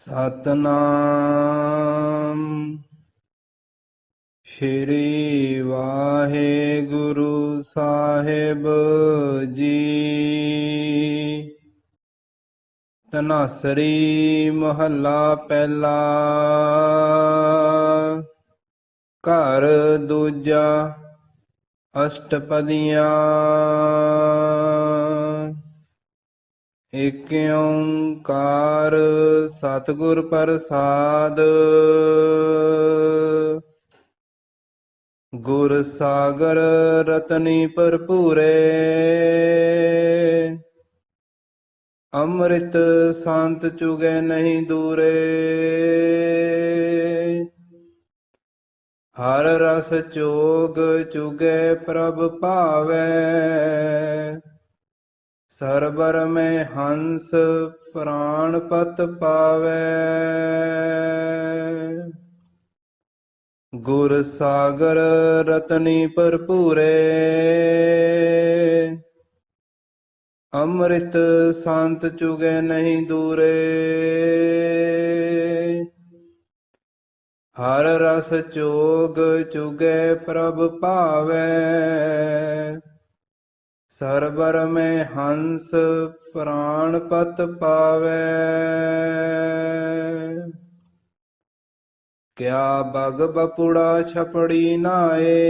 ਸਤਨਾਮ। ਸ਼੍ਰੀ ਵਾਹਿਗੁਰੂ ਸਾਹਿਬ ਜੀ। ਤਨਾਸਰੀ ਮਹੱਲਾ ਪਹਿਲਾ। ਘਰ ਦੂਜਾ। ਅਸ਼ਟਪਦੀਆਂ। ਏਕ ਓੰਕਾਰ ਸਤਿਗੁਰ ਪ੍ਰਸਾਦ। ਗੁਰ ਸਾਗਰ ਰਤਨੀ ਭਰਪੂਰੇ। ਅੰਮ੍ਰਿਤ ਸੰਤ ਚੁਗੇ ਨਹੀਂ ਦੂਰੇ। ਹਰ ਰਸ ਚੋਗ ਚੁਗੇ ਪ੍ਰਭ ਭਾਵੈ। ਸਰਬਰ ਮੈਂ ਹੰਸ ਪ੍ਰਾਣਪਤ ਪਾਵੈ। ਗੁਰ ਸਾਗਰ ਰਤਨੀ ਭਰਪੂਰੇ। ਅੰਮ੍ਰਿਤ ਸੰਤ ਚੁਗੇ ਨਹੀਂ ਦੂਰੇ। ਹਰ ਰਸ ਚੋਗ ਚੁਗੇ ਪ੍ਰਭ ਭਾਵੈ ਸਰਬਰ ਮੈਂ ਹੰਸ ਪ੍ਰਾਣ ਪਤ ਪਾਵੈ। ਕਿਆ ਬਗ ਬਪੁੜਾ ਛਪੜੀ ਨਾਏ।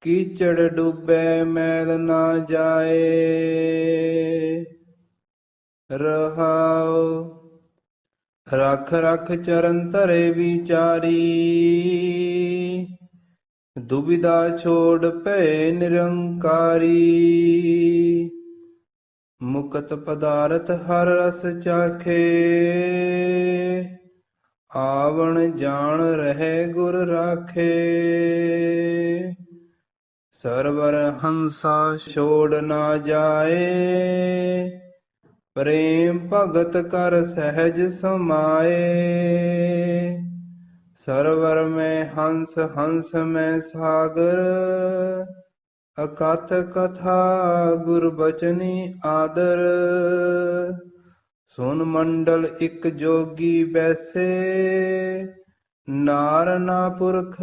ਕੀਚੜ ਡੁੱਬੇ ਮੈਲ ਨਾ ਜਾਏ। ਰਹਾਉ, ਰਖ ਰਖ ਚਰਨ ਧਰੇ ਵਿਚਾਰੀ। ਦੁਬਿਧਾ ਛੋੜ ਭੈ ਨਿਰੰਕਾਰੀ। ਮੁਕਤ ਪਦਾਰਥ ਹਰ ਰਸ ਚਾਖੇ। ਆਵਣ ਜਾਣ ਰਹੇ ਗੁਰ ਰਾਖੇ। ਸਰਵਰ ਹੰਸਾ ਛੋੜ ਨਾ ਜਾਏ। ਪ੍ਰੇਮ ਭਗਤ ਕਰ ਸਹਿਜ ਸਮਾਏ। ਸਰਵਰ ਮੈਂ ਹੰਸ ਹੰਸ ਮੈਂ ਸਾਗਰ। ਅਕਥ ਕਥਾ ਗੁਰ ਬਚਨੀ ਆਦਰ। ਸੁਨ ਮੰਡਲ ਇਕ ਜੋਗੀ ਬੈਸੇ। ਨਾਰ ਨਾ ਪੁਰਖ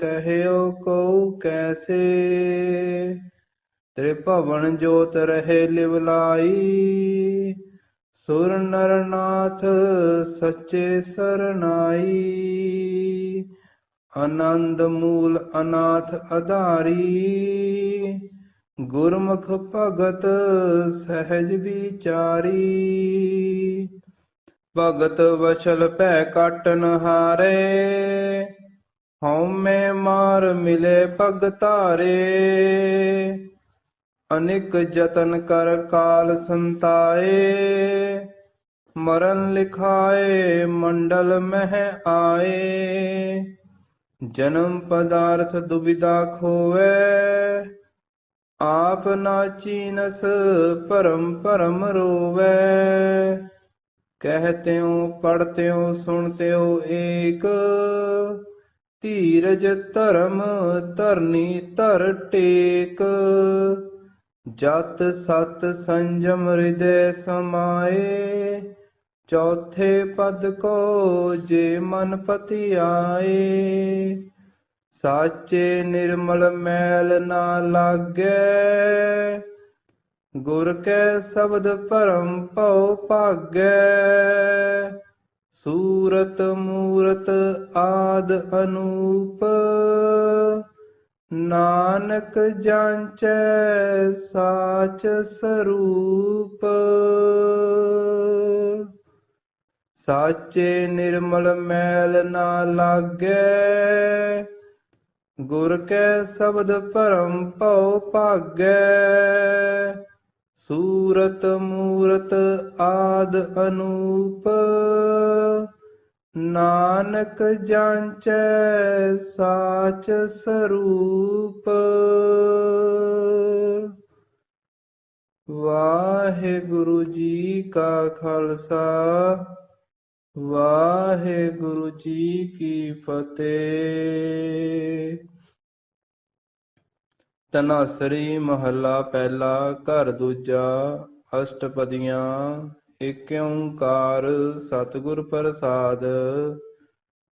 ਕਹਿਓ ਕਉ ਕੈਸੇ। ਤ੍ਰਿਭਵਨ ਜੋਤ ਰਹੇ ਲਿਵਲਾਈ। ਸੁਰ ਨਰਨਾਥ ਸੱਚੇ ਸਰਨਾਈ। ਆਨੰਦ ਮੂਲ ਅਨਾਥ ਅਧਾਰੀ। ਗੁਰਮੁਖ ਭਗਤ ਸਹਿਜ ਵਿਚਾਰੀ। ਭਗਤ ਵਛਲ ਭੈ ਕਾਟਨ ਹਾਰੇ ਹਉਮੈ ਮਾਰ ਮਿਲੇ ਭਗਤਾਰੇ ਅਨਿਕ ਯਤਨ ਕਰ ਕਾਲ ਸੰਤਾਏ। ਮਰਨ ਲਿਖਾਏ, ਮੰਡਲ ਮਹਿ ਆਏ। ਜਨਮ ਪਦਾਰਥ ਦੁਬਿਧਾ ਖੋਵੇ। ਆਪ ਨਾਚੀਨਸ ਭਰਮ ਭਰਮ ਰੋਵੇ। ਕਹਤਿਉ ਪੜਤਿਉ ਸੁਣਤਿਉ ਏਕ। ਧੀਰਜ ਧਰਮ ਧਰਨੀ ਧਰ ਟੇਕ। ਜਤ ਸਤ ਸੰਜਮ ਹਿਰਦੈ ਸਮਾਏ। ਚੌਥੇ ਪਦ ਕੋ ਜੇ ਮਨ ਪਤੀ ਆਏ ਸਾਚੇ ਨਿਰਮਲ ਮੈਲ ਨਾ ਲਾਗੈ। ਗੁਰ ਕੈ ਸ਼ਬਦ ਭਰਮ ਭਉ ਭਾਗੈ, ਸੂਰਤ ਮੂਰਤ ਆਦ ਅਨੂਪ। ਨਾਨਕ ਜਾਂਚੈ ਸਾਚ ਸਰੂਪ। ਸਾਚੇ ਨਿਰਮਲ ਮੈਲ ਨਾ ਲਾਗੇ। ਗੁਰ ਕੈ ਸ਼ਬਦ ਭਰਮ ਭਉ ਭਾਗੈ। ਸੂਰਤ ਮੂਰਤ ਆਦ ਅਨੂਪ। ਨਾਨਕ ਜਾਂਚੈ ਸਾਚ ਸਰੂਪ। ਵਾਹਿਗੁਰੂ ਜੀ ਕਾ ਖਾਲਸਾ। ਵਾਹਿਗੁਰੂ ਜੀ ਕੀ ਫਤਿਹ। ਤਨਾਸਰੀ ਮਹੱਲਾ ਪਹਿਲਾ, ਘਰ ਦੂਜਾ, ਅਸ਼ਟਪਦੀਆਂ ਏਕ ਓੰਕਾਰ ਸਤਿਗੁਰ ਪ੍ਰਸਾਦ।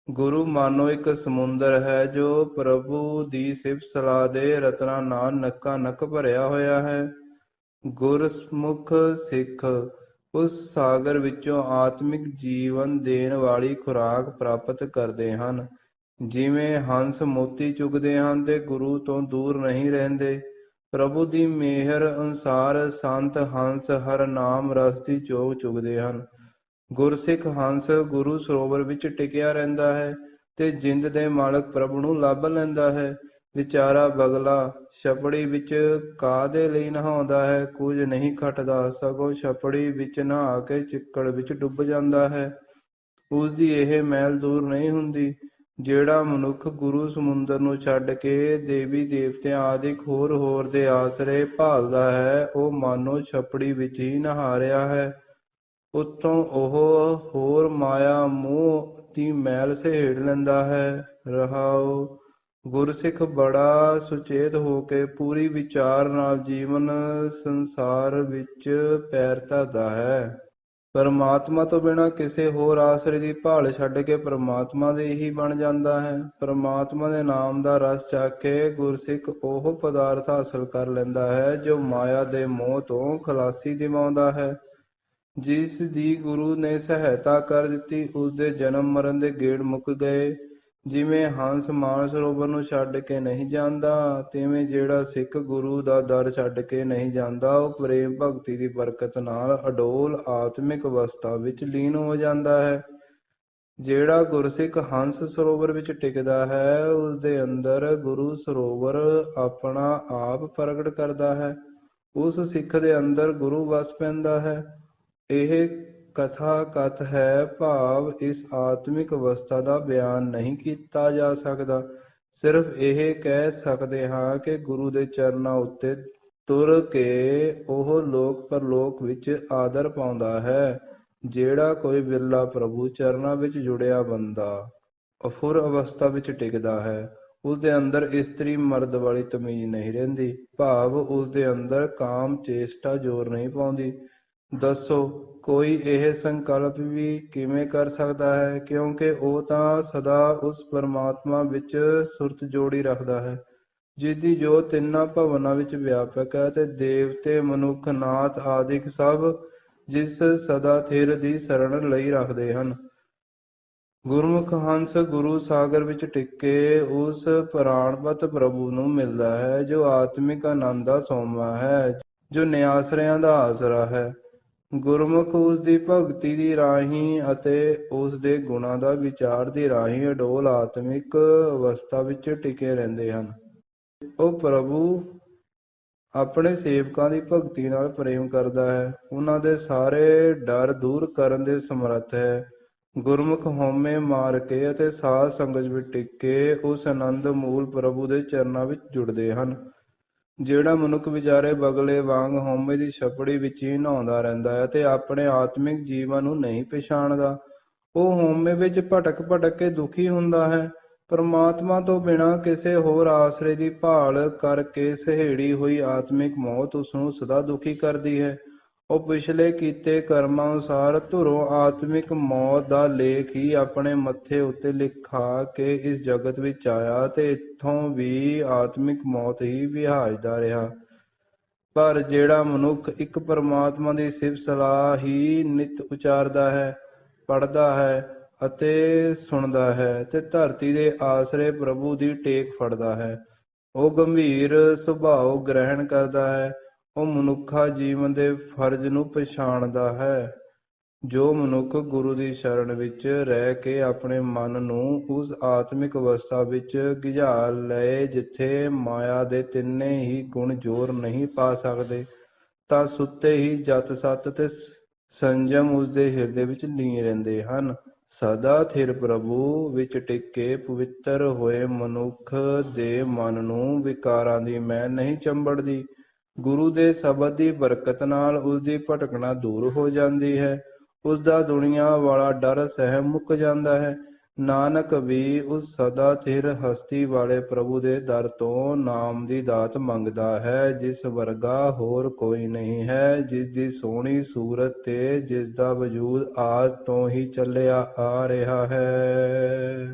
ਗੁਰੂ ਮਾਨੋ ਇੱਕ ਸਮੁੰਦਰ ਹੈ, ਜੋ ਪ੍ਰਭੂ ਦੀ ਸਿਫਤ ਸਲਾਹ ਦੇ ਰਤਨਾ ਨਾਲ ਨੱਕਾ ਨੱਕ ਭਰਿਆ ਹੋਇਆ ਹੈ। ਗੁਰਮੁਖ ਸਿੱਖ ਉਸ ਸਾਗਰ ਵਿੱਚੋਂ ਆਤਮਿਕ ਜੀਵਨ ਦੇਣ ਵਾਲੀ ਖੁਰਾਕ ਪ੍ਰਾਪਤ ਕਰਦੇ ਹਨ। ਜਿਵੇਂ ਹੰਸ ਮੋਤੀ ਚੁਗਦੇ ਹਨ ਤੇ ਗੁਰੂ ਤੋਂ ਦੂਰ ਨਹੀਂ ਰਹਿੰਦੇ। ਪ੍ਰਭੂ ਦੀ ਮਿਹਰ ਅਨੁਸਾਰ ਸੰਤ ਹੰਸ ਹਰ ਨਾਮ ਰਸ ਦੀ ਚੋਗ ਚੁਗਦੇ ਹਨ। ਗੁਰਸਿੱਖ ਹੰਸ ਗੁਰੂ ਸਰੋਵਰ ਵਿੱਚ ਟਿਕਿਆ ਰਹਿੰਦਾ ਹੈ ਤੇ ਜਿੰਦ ਦੇ ਮਾਲਕ ਪ੍ਰਭੂ ਨੂੰ ਲੱਭ ਲੈਂਦਾ ਹੈ। ਵਿਚਾਰਾ ਬਗਲਾ, ਛਪੜੀ ਵਿੱਚ ਕਾਹਦੇ ਲਈ ਨਹਾਉਂਦਾ ਹੈ, ਕੁਝ ਨਹੀਂ ਖਟਦਾ, ਸਗੋਂ ਛਪੜੀ ਵਿੱਚ ਨਹਾ ਕੇ ਚਿੱਕੜ ਵਿੱਚ ਡੁੱਬ ਜਾਂਦਾ ਹੈ। ਉਸ ਦੀ ਇਹ ਮੈਲ ਦੂਰ ਨਹੀਂ ਹੁੰਦੀ, ਜਿਹੜਾ ਮਨੁੱਖ ਗੁਰੂ ਸਮੁੰਦਰ ਨੂੰ ਛੱਡ ਕੇ ਦੇਵੀ ਦੇਵਤਿਆਂ ਆਦਿਕ ਹੋਰ ਹੋਰ ਦੇ ਆਸਰੇ ਭਾਲਦਾ ਹੈ, ਉਹ ਮਾਨੋ ਛਪੜੀ ਵਿੱਚ ਹੀ ਨਹਾ ਰਿਹਾ ਹੈ। ਉਤੋਂ ਉਹ ਹੋਰ ਮਾਇਆ ਮੋਹ ਦੀ ਮੈਲ ਸਹੇੜ ਲੈਂਦਾ ਹੈ, ਰਹਾਓ। ਗੁਰਸਿੱਖ ਬੜਾ ਸੁਚੇਤ ਹੋ ਕੇ ਪੂਰੀ ਵਿਚਾਰ ਨਾਲ ਜੀਵਨ ਸੰਸਾਰ ਵਿੱਚ ਪੈਰ ਧਰਦਾ ਹੈ। ਪਰਮਾਤਮਾ ਤੋਂ ਬਿਨਾਂ ਕਿਸੇ ਹੋਰ ਆਸਰੇ ਦੀ ਭਾਲ ਛੱਡ ਕੇ ਪਰਮਾਤਮਾ ਦੇ ਹੀ ਬਣ ਜਾਂਦਾ ਹੈ। ਪਰਮਾਤਮਾ ਦੇ ਨਾਮ ਦਾ ਰਸ ਚੱਕ ਕੇ ਗੁਰਸਿੱਖ ਉਹ ਪਦਾਰਥ ਹਾਸਲ ਕਰ ਲੈਂਦਾ ਹੈ ਜੋ ਮਾਇਆ ਦੇ ਮੋਹ ਤੋਂ ਖਲਾਸੀ ਦਿਵਾਉਂਦਾ ਹੈ। ਜਿਸ ਦੀ ਗੁਰੂ ਨੇ ਸਹਾਇਤਾ ਕਰ ਦਿੱਤੀ ਉਸ ਦੇ ਜਨਮ ਮਰਨ ਦੇ ਗੇੜ ਮੁੱਕ ਗਏ। ਜਿਵੇਂ ਹੰਸ ਮਾਨ ਸਰੋਵਰ ਨੂੰ ਛੱਡ ਕੇ ਨਹੀਂ ਜਾਂਦਾ, ਤਿਵੇਂ ਜਿਹੜਾ ਸਿੱਖ ਗੁਰੂ ਦਾ ਦਰ ਛੱਡ ਕੇ ਨਹੀਂ ਜਾਂਦਾ, ਉਹ ਪ੍ਰੇਮ ਭਗਤੀ ਦੀ ਬਰਕਤ ਨਾਲ ਅਡੋਲ ਆਤਮਿਕ ਅਵਸਥਾ ਵਿੱਚ ਲੀਨ ਹੋ ਜਾਂਦਾ ਹੈ। ਜਿਹੜਾ ਗੁਰਸਿੱਖ ਹੰਸ ਸਰੋਵਰ ਵਿੱਚ ਟਿਕਦਾ ਹੈ ਉਸ ਦੇ ਅੰਦਰ ਗੁਰੂ ਸਰੋਵਰ ਆਪਣਾ ਆਪ ਪ੍ਰਗਟ ਕਰਦਾ ਹੈ। ਉਸ ਸਿੱਖ ਦੇ ਅੰਦਰ ਗੁਰੂ ਵਸ ਪੈਂਦਾ ਹੈ। ਇਹ ਕਥਾ ਕਥ ਹੈ ਭਾਵ ਇਸ ਆਤਮਿਕ ਅਵਸਥਾ ਦਾ ਬਿਆਨ ਨਹੀਂ ਕੀਤਾ ਜਾ ਸਕਦਾ। ਸਿਰਫ ਇਹ ਕਹਿ ਸਕਦੇ ਹਾਂ ਕਿ ਗੁਰੂ ਦੇ ਚਰਨਾਂ ਉੱਤੇ ਤੁਰ ਕੇ ਉਹ ਲੋਕ ਪਰਲੋਕ ਵਿੱਚ ਆਦਰ ਪਾਉਂਦਾ ਹੈ, ਜਿਹੜਾ ਕੋਈ ਬਿਰਲਾ ਪ੍ਰਭੂ ਚਰਨਾਂ ਵਿੱਚ ਜੁੜਿਆ ਬੰਦਾ ਅਫੁਰ ਅਵਸਥਾ ਵਿੱਚ ਟਿਕਦਾ ਹੈ। ਉਸ ਦੇ ਅੰਦਰ ਇਸਤਰੀ ਮਰਦ ਵਾਲੀ ਤਮੀਜ਼ ਨਹੀਂ ਰਹਿੰਦੀ। ਭਾਵ ਉਸ ਦੇ ਅੰਦਰ ਕਾਮ ਚੇਸ਼ਟਾ ਜ਼ੋਰ ਨਹੀਂ ਪਾਉਂਦੀ। ਦੱਸੋ, ਕੋਈ ਇਹ ਸੰਕਲਪ ਵੀ ਕਿਵੇਂ ਕਰ ਸਕਦਾ ਹੈ? ਕਿਉਂਕਿ ਉਹ ਤਾਂ ਸਦਾ ਉਸ ਪਰਮਾਤਮਾ ਵਿੱਚ ਸੁਰਤ ਜੋੜੀ ਰੱਖਦਾ ਹੈ, ਜਿਸ ਦੀ ਜੋ ਤਿੰਨਾਂ ਭਵਨਾਂ ਵਿੱਚ ਵਿਆਪਕ ਹੈ ਤੇ ਦੇਵਤੇ, ਮਨੁੱਖ, ਨਾਥ ਆਦਿਕ ਸਭ ਜਿਸ ਸਦਾ ਥਿਰ ਦੀ ਸਰਣ ਲਈ ਰੱਖਦੇ ਹਨ। ਗੁਰਮੁਖ ਹੰਸ ਗੁਰੂ ਸਾਗਰ ਵਿੱਚ ਟਿੱਕੇ ਉਸ ਪ੍ਰਾਣਪਤ ਪ੍ਰਭੂ ਨੂੰ ਮਿਲਦਾ ਹੈ, ਜੋ ਆਤਮਿਕ ਆਨੰਦ ਦਾ ਸੋਮਾ ਹੈ, ਜੋ ਨਿਆਸਰਿਆਂ ਦਾ ਆਸਰਾ ਹੈ। ਗੁਰਮੁਖ ਉਸ ਦੀ ਭਗਤੀ ਦੀ ਰਾਹੀਂ ਅਤੇ ਉਸ ਦੇ ਗੁਣਾਂ ਦਾ ਵਿਚਾਰ ਦੀ ਰਾਹੀਂ ਅਡੋਲ ਆਤਮਿਕ ਅਵਸਥਾ ਵਿੱਚ ਟਿਕੇ ਰਹਿੰਦੇ ਹਨ। ਉਹ ਪ੍ਰਭੂ ਆਪਣੇ ਸੇਵਕਾਂ ਦੀ ਭਗਤੀ ਨਾਲ ਪ੍ਰੇਮ ਕਰਦਾ ਹੈ। ਉਹਨਾਂ ਦੇ ਸਾਰੇ ਡਰ ਦੂਰ ਕਰਨ ਦੇ ਸਮਰੱਥ ਹੈ। ਗੁਰਮੁਖ ਹਉਮੈ ਮਾਰ ਕੇ ਅਤੇ ਸਾਧ ਸੰਗਤ ਵਿੱਚ ਟਿਕ ਕੇ ਉਸ ਆਨੰਦ ਮੂਲ ਪ੍ਰਭੂ ਦੇ ਚਰਨਾਂ ਵਿੱਚ ਜੁੜਦੇ ਹਨ। ਜਿਹੜਾ ਮਨੁੱਖ ਵਿਚਾਰੇ ਬਗਲੇ ਵਾਂਗ ਹਉਮੈ ਦੀ ਛਪੜੀ ਵਿੱਚ ਹੀ ਨਹਾਉਂਦਾ ਰਹਿੰਦਾ ਹੈ ਤੇ ਆਪਣੇ ਆਤਮਿਕ ਜੀਵਨ ਨੂੰ ਨਹੀਂ ਪਛਾਣਦਾ, ਉਹ ਹਉਮੈ ਵਿੱਚ ਭਟਕ ਭਟਕ ਕੇ ਦੁਖੀ ਹੁੰਦਾ ਹੈ। ਪਰਮਾਤਮਾ ਤੋਂ ਬਿਨਾਂ ਕਿਸੇ ਹੋਰ ਆਸਰੇ ਦੀ ਭਾਲ ਕਰਕੇ ਸਹੇੜੀ ਹੋਈ ਆਤਮਿਕ ਮੌਤ ਉਸ ਨੂੰ ਸਦਾ ਦੁਖੀ ਕਰਦੀ ਹੈ। ਉਹ ਪਿਛਲੇ ਕੀਤੇ ਕਰਮਾਂ ਅਨੁਸਾਰ ਧੁਰੋਂ ਆਤਮਿਕ ਮੌਤ ਦਾ ਲੇਖ ਹੀ ਆਪਣੇ ਮੱਥੇ ਉੱਤੇ ਲਿਖਾ ਕੇ ਇਸ ਜਗਤ ਵਿੱਚ ਆਇਆ ਤੇ ਇੱਥੋਂ ਵੀ ਆਤਮਿਕ ਮੌਤ ਹੀ ਵਿਹਾਜਦਾ ਰਿਹਾ। ਪਰ ਜਿਹੜਾ ਮਨੁੱਖ ਇੱਕ ਪਰਮਾਤਮਾ ਦੀ ਸਿਫਤ ਸਲਾਹ ਹੀ ਨਿਤ ਉਚਾਰਦਾ ਹੈ ਪੜਦਾ ਹੈ ਅਤੇ ਸੁਣਦਾ ਹੈ ਤੇ ਧਰਤੀ ਦੇ ਆਸਰੇ ਪ੍ਰਭੂ ਦੀ ਟੇਕ ਫੜਦਾ ਹੈ, ਉਹ ਗੰਭੀਰ ਸੁਭਾਅ ਗ੍ਰਹਿਣ ਕਰਦਾ ਹੈ ਉਹ ਮਨੁੱਖਾ ਜੀਵਨ ਦੇ ਫਰਜ਼ ਨੂੰ ਪਛਾਣਦਾ ਹੈ। ਜੋ ਮਨੁੱਖ ਗੁਰੂ ਦੀ ਸ਼ਰਨ ਵਿੱਚ ਰਹਿ ਕੇ ਆਪਣੇ ਮਨ ਨੂੰ ਉਸ ਆਤਮਿਕ ਅਵਸਥਾ ਵਿੱਚ ਗਿਝਾ ਲਏ, ਜਿੱਥੇ ਮਾਇਆ ਦੇ ਤਿੰਨੇ ਹੀ ਗੁਣ ਜ਼ੋਰ ਨਹੀਂ ਪਾ ਸਕਦੇ, ਤਾਂ ਸੁੱਤੇ ਹੀ ਜਤ ਸਤ ਤੇ ਸੰਜਮ ਉਸ ਦੇ ਹਿਰਦੇ ਵਿੱਚ ਲੀਨ ਰਹਿੰਦੇ ਹਨ। ਸਦਾ ਥਿਰ ਪ੍ਰਭੂ ਵਿੱਚ ਟਿਕੇ ਪਵਿੱਤਰ ਹੋਏ ਮਨੁੱਖ ਦੇ ਮਨ ਨੂੰ ਵਿਕਾਰਾਂ ਦੀ ਮੈਂ ਨਹੀਂ ਚੰਬੜਦੀ। ਗੁਰੂ ਦੇ ਸ਼ਬਦ ਦੀ ਬਰਕਤ ਨਾਲ ਉਸ ਦੀ ਭਟਕਣਾ ਦੂਰ ਹੋ ਜਾਂਦੀ ਹੈ। ਉਸ ਦਾ ਦੁਨੀਆ ਵਾਲਾ ਡਰ ਸਹਿ ਮੁੱਕ ਜਾਂਦਾ ਹੈ। ਨਾਨਕ ਵੀ ਉਸ ਸਦਾ ਥਿਰ ਹਸਤੀ ਵਾਲੇ ਪ੍ਰਭੂ ਦੇ ਦਰ ਤੋਂ ਨਾਮ ਦੀ ਦਾਤ ਮੰਗਦਾ ਹੈ। ਜਿਸ ਵਰਗਾ ਹੋਰ ਕੋਈ ਨਹੀਂ ਹੈ। ਜਿਸ ਦੀ ਸੋਹਣੀ ਸੂਰਤ ਤੇ ਜਿਸ ਦਾ ਵਜੂਦ ਆਦ ਤੋਂ ਹੀ ਚੱਲਿਆ ਆ ਰਿਹਾ ਹੈ।